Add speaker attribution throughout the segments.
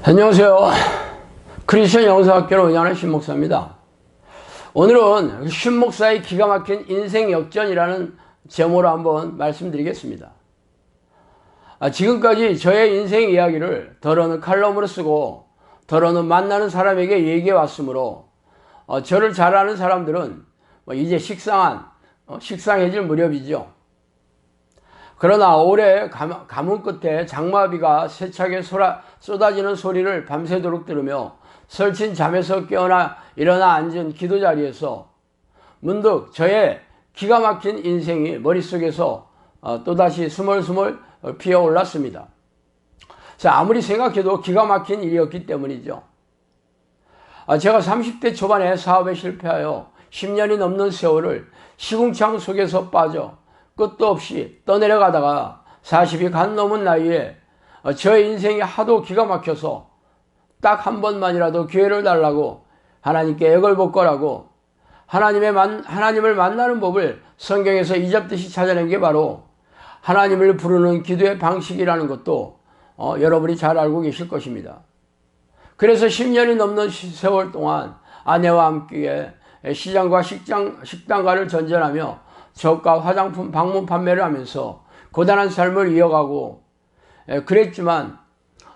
Speaker 1: 안녕하세요. 크리스천 영사학교를 운영하는 신목사입니다. 오늘은 신목사의 기가 막힌 인생 역전이라는 제목으로 한번 말씀드리겠습니다. 아, 지금까지 저의 인생 이야기를 더러는 칼럼으로 쓰고 더러는 만나는 사람에게 얘기해 왔으므로 어, 저를 잘 아는 사람들은 뭐 이제 식상한 어, 식상해질 무렵이죠. 그러나 올해 감, 가문 끝에 장마비가 세차게 쏟아, 쏟아지는 소리를 밤새도록 들으며 설친 잠에서 깨어나 일어나 앉은 기도 자리에서 문득 저의 기가 막힌 인생이 머릿속에서 어, 또다시 스멀스멀 피어 올랐습니다. 자, 아무리 생각해도 기가 막힌 일이었기 때문이죠. 아, 제가 30대 초반에 사업에 실패하여 10년이 넘는 세월을 시궁창 속에서 빠져 끝도 없이 떠내려가다가 40이 간 넘은 나이에 어, 저의 인생이 하도 기가 막혀서 딱 한 번만이라도 기회를 달라고 하나님께 애걸 복걸하고 하나님의 만, 하나님을 만나는 법을 성경에서 이잡듯이 찾아낸 게 바로 하나님을 부르는 기도의 방식이라는 것도 어, 여러분이 잘 알고 계실 것입니다. 그래서 10년이 넘는 세월 동안 아내와 함께 시장과 식장, 식당가를 전전하며 저가 화장품 방문 판매를 하면서 고단한 삶을 이어가고 그랬지만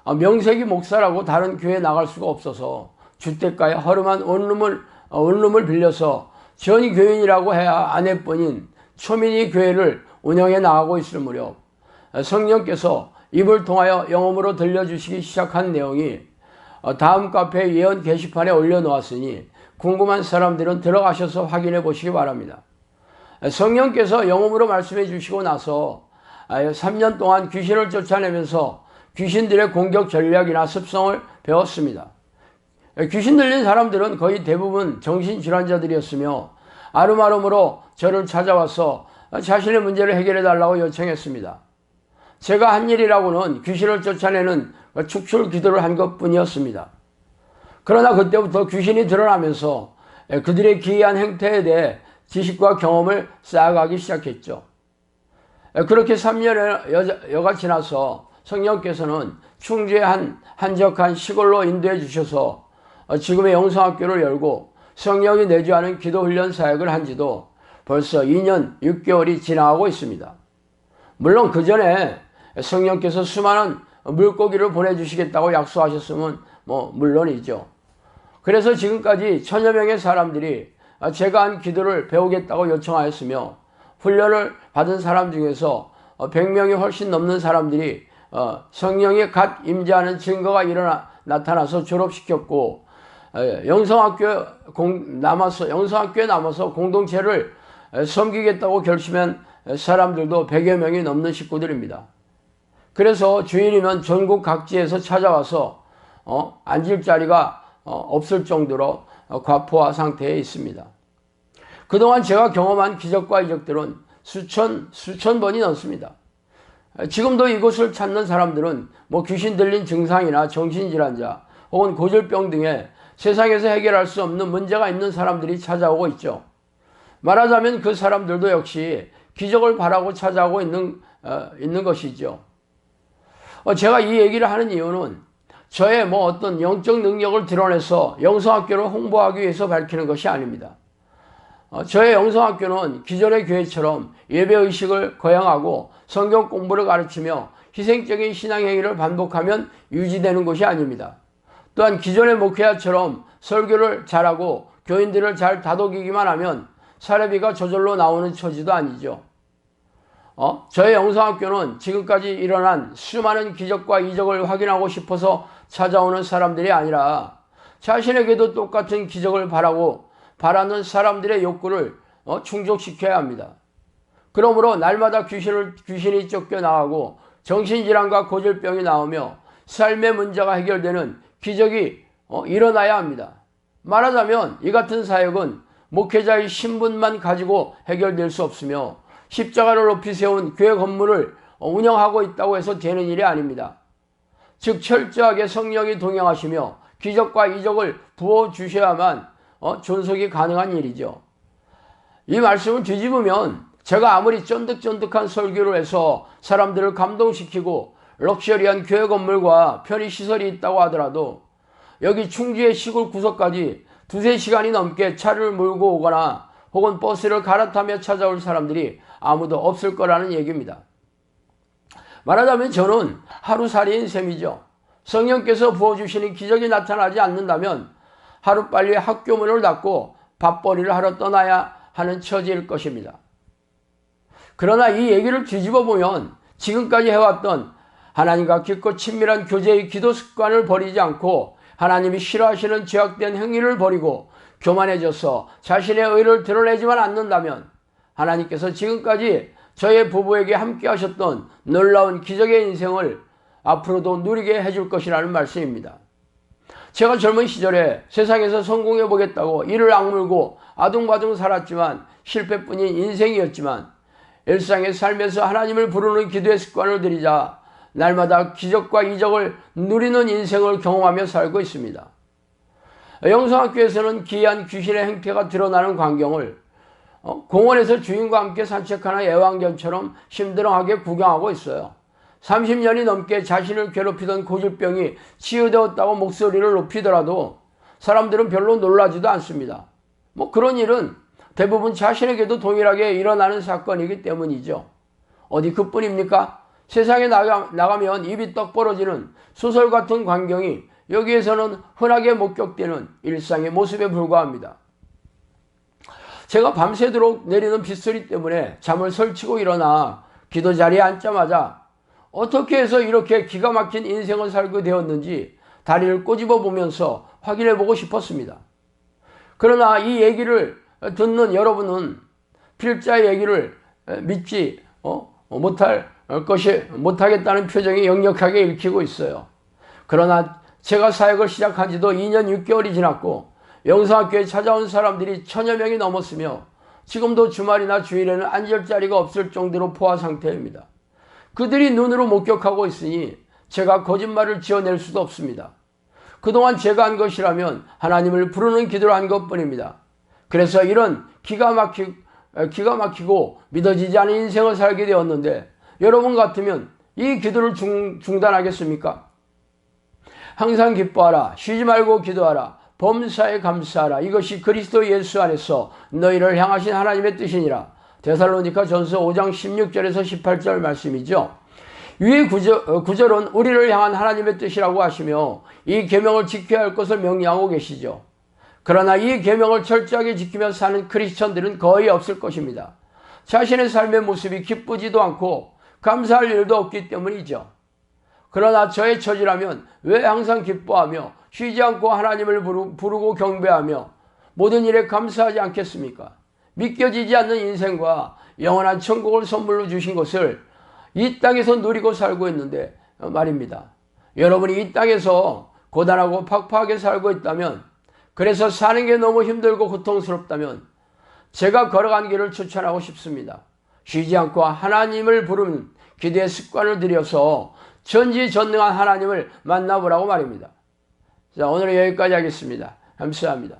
Speaker 1: 어, 명색이 목사라고 다른 교회에 나갈 수가 없어서 주택가에 허름한 원룸을 어, 원룸을 빌려서 전이 교인이라고 해야 아내뿐인 초민이 교회를 운영해 나가고 있을 무렵 성령께서 입을 통하여 영음으로 들려주시기 시작한 내용이 어, 다음 카페 예언 게시판에 올려놓았으니 궁금한 사람들은 들어가셔서 확인해 보시기 바랍니다. 성령께서 영음으로 말씀해 주시고 나서 3년 동안 귀신을 쫓아내면서 귀신들의 공격 전략이나 습성을 배웠습니다. 귀신 들린 사람들은 거의 대부분 정신질환자들이었으며 아름아름으로 저를 찾아와서 자신의 문제를 해결해 달라고 요청했습니다. 제가 한 일이라고는 귀신을 쫓아내는 축출 기도를 한 것 뿐이었습니다. 그러나 그때부터 귀신이 드러나면서 그들의 기이한 행태에 대해 지식과 경험을 쌓아가기 시작했죠. 그렇게 3년의 여가 지나서 성령께서는 충주의 한 한적한 시골로 인도해 주셔서 지금의 영성학교를 열고 성령이 내주하는 기도훈련 사역을 한 지도 벌써 2년 6개월이 지나가고 있습니다. 물론 그 전에 성령께서 수많은 물고기를 보내주시겠다고 약속하셨으면 뭐 물론이죠. 그래서 지금까지 천여 명의 사람들이 제가 한 기도를 배우겠다고 요청하였으며 훈련을 받은 사람 중에서 100명이 훨씬 넘는 사람들이 성령이 갓 임재하는 증거가 일어나 나타나서 졸업시켰고 영성학교 남아서 영성학교에 남아서 공동체를 섬기겠다고 결심한 사람들도 100여 명이 넘는 식구들입니다. 그래서 주일이면 전국 각지에서 찾아와서 어, 앉을 자리가 어, 없을 정도로 어, 과포화 상태에 있습니다. 그동안 제가 경험한 기적과 이적들은 수천, 수천 번이 넘습니다. 지금도 이곳을 찾는 사람들은 뭐 귀신 들린 증상이나 정신질환자 혹은 고질병 등의 세상에서 해결할 수 없는 문제가 있는 사람들이 찾아오고 있죠. 말하자면 그 사람들도 역시 기적을 바라고 찾아오고 있는, 어, 있는 것이죠. 어, 제가 이 얘기를 하는 이유는 저의 뭐 어떤 영적 능력을 드러내서 영성학교를 홍보하기 위해서 밝히는 것이 아닙니다. 어, 저의 영성학교는 기존의 교회처럼 예배의식을 거양하고 성경 공부를 가르치며 희생적인 신앙행위를 반복하면 유지되는 것이 아닙니다. 또한 기존의 목회자처럼 설교를 잘하고 교인들을 잘 다독이기만 하면 사례비가 저절로 나오는 처지도 아니죠. 어? 저의 영성학교는 지금까지 일어난 수많은 기적과 이적을 확인하고 싶어서 찾아오는 사람들이 아니라 자신에게도 똑같은 기적을 바라고 바라는 사람들의 욕구를 어? 충족시켜야 합니다. 그러므로 날마다 귀신을, 귀신이 쫓겨나가고 정신질환과 고질병이 나오며 삶의 문제가 해결되는 기적이 어? 일어나야 합니다. 말하자면 이 같은 사역은 목회자의 신분만 가지고 해결될 수 없으며 십자가를 높이 세운 교회 건물을 운영하고 있다고 해서 되는 일이 아닙니다. 즉 철저하게 성령이 동행하시며 기적과 이적을 부어 주셔야만 어, 존속이 가능한 일이죠. 이 말씀을 뒤집으면 제가 아무리 쫀득쫀득한 설교를 해서 사람들을 감동시키고 럭셔리한 교회 건물과 편의 시설이 있다고 하더라도 여기 충주의 시골 구석까지 두세 시간이 넘게 차를 몰고 오거나 혹은 버스를 갈아타며 찾아올 사람들이 아무도 없을 거라는 얘기입니다. 말하자면 저는 하루살이인 셈이죠. 성령께서 부어주시는 기적이 나타나지 않는다면 하루빨리 학교 문을 닫고 밥벌이를 하러 떠나야 하는 처지일 것입니다. 그러나 이 얘기를 뒤집어 보면 지금까지 해왔던 하나님과 깊고 친밀한 교제의 기도 습관을 버리지 않고 하나님이 싫어하시는 죄악된 행위를 버리고 교만해져서 자신의 의를 드러내지만 않는다면 하나님께서 지금까지 저의 부부에게 함께 하셨던 놀라운 기적의 인생을 앞으로도 누리게 해줄 것이라는 말씀입니다. 제가 젊은 시절에 세상에서 성공해 보겠다고 이를 악물고 아둥바둥 살았지만 실패뿐인 인생이었지만 일상의 삶에서 하나님을 부르는 기도의 습관을 들이자 날마다 기적과 이적을 누리는 인생을 경험하며 살고 있습니다. 영성학교에서는 기이한 귀신의 행태가 드러나는 광경을 어, 공원에서 주인과 함께 산책하는 애완견처럼 심드렁하게 구경하고 있어요. 30년이 넘게 자신을 괴롭히던 고질병이 치유되었다고 목소리를 높이더라도 사람들은 별로 놀라지도 않습니다. 뭐 그런 일은 대부분 자신에게도 동일하게 일어나는 사건이기 때문이죠. 어디 그뿐입니까? 세상에 나가, 나가면 입이 떡 벌어지는 소설 같은 광경이 여기에서는 흔하게 목격되는 일상의 모습에 불과합니다. 제가 밤새도록 내리는 빗소리 때문에 잠을 설치고 일어나 기도 자리에 앉자마자 어떻게 해서 이렇게 기가 막힌 인생을 살게 되었는지 다리를 꼬집어 보면서 확인해 보고 싶었습니다. 그러나 이 얘기를 듣는 여러분은 필자의 얘기를 믿지 어? 못할 것이 못하겠다는 표정이 역력하게 읽히고 있어요. 그러나 제가 사역을 시작한 지도 2년 6개월이 지났고 영성학교에 찾아온 사람들이 천여 명이 넘었으며 지금도 주말이나 주일에는 앉을 자리가 없을 정도로 포화 상태입니다. 그들이 눈으로 목격하고 있으니 제가 거짓말을 지어낼 수도 없습니다. 그동안 제가 한 것이라면 하나님을 부르는 기도를 한 것뿐입니다. 그래서 이런 기가 막히, 기가 막히고 믿어지지 않은 인생을 살게 되었는데 여러분 같으면 이 기도를 중, 중단하겠습니까? 항상 기뻐하라. 쉬지 말고 기도하라. 범사에 감사하라. 이것이 그리스도 예수 안에서 너희를 향하신 하나님의 뜻이니라. 데살로니카 전서 5장 16절에서 18절 말씀이죠. 위의 구절, 어, 구절은 우리를 향한 하나님의 뜻이라고 하시며 이 계명을 지켜야 할 것을 명령하고 계시죠. 그러나 이 계명을 철저하게 지키며 사는 크리스천들은 거의 없을 것입니다. 자신의 삶의 모습이 기쁘지도 않고 감사할 일도 없기 때문이죠. 그러나 저의 처지라면 왜 항상 기뻐하며 쉬지 않고 하나님을 부르고 경배하며 모든 일에 감사하지 않겠습니까? 믿겨지지 않는 인생과 영원한 천국을 선물로 주신 것을 이 땅에서 누리고 살고 있는데 말입니다. 여러분이 이 땅에서 고단하고 팍팍하게 살고 있다면 그래서 사는 게 너무 힘들고 고통스럽다면 제가 걸어간 길을 추천하고 싶습니다. 쉬지 않고 하나님을 부르는 기대의 습관을 들여서 전지전능한 하나님을 만나보라고 말입니다. 자, 오늘은 여기까지 하겠습니다. 감사합니다.